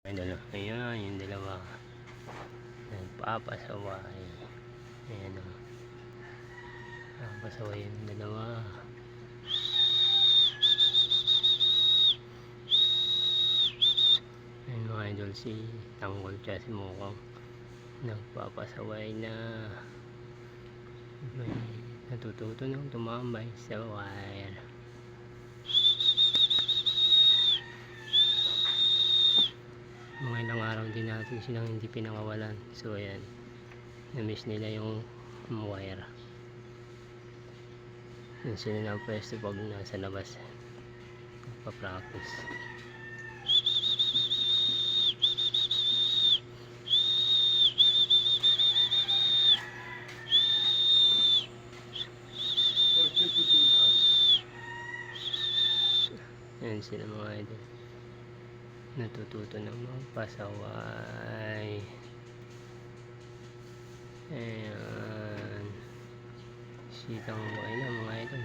May dalawa. Ayan, yung dalawa. Nagpapasaway. Ayan o. Nagpapasaway yung dalawa. Ayan mga idol si Tanggol tsaka si Mukong. Nagpapasaway na. May natututo ng tumambay sa wire. mga ilang natin silang hindi pinakawalan so ayan. Na-miss nila yung um, wire. Yun sila na pwesto pag nasa labas. Pa-practice yan sila mga idol natututo ng magpasaway ayan. Sitang buhay na mga idol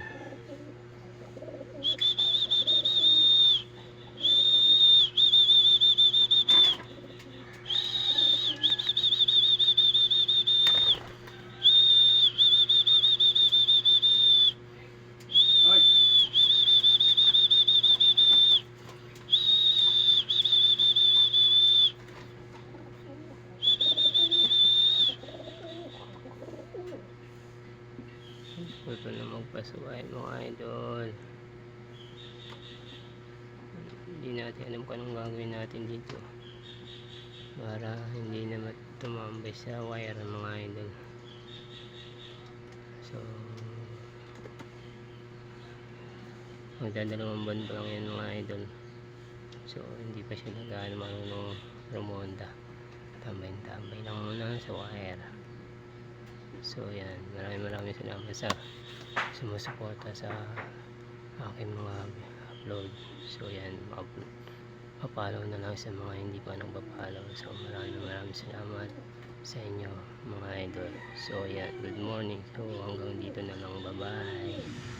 Tuto na magpasaway mga idol. Hindi natin alam kung anong gagawin natin dito. Para hindi na tumambay sa wire mga idol. So magdadalawang buwan pa lang yan mga idol. So hindi pa siya nag-ano marunong rumonda. Tambay tambay lang muna sa wire so yan. Maraming maraming salamat sa sumusuporta sa aking mga upload. So yan. Papalaw na lang sa mga hindi pa nagpapalaw. So maraming maraming salamat sa inyo mga idol. So yan. Good morning. So hanggang dito na lang. Bye bye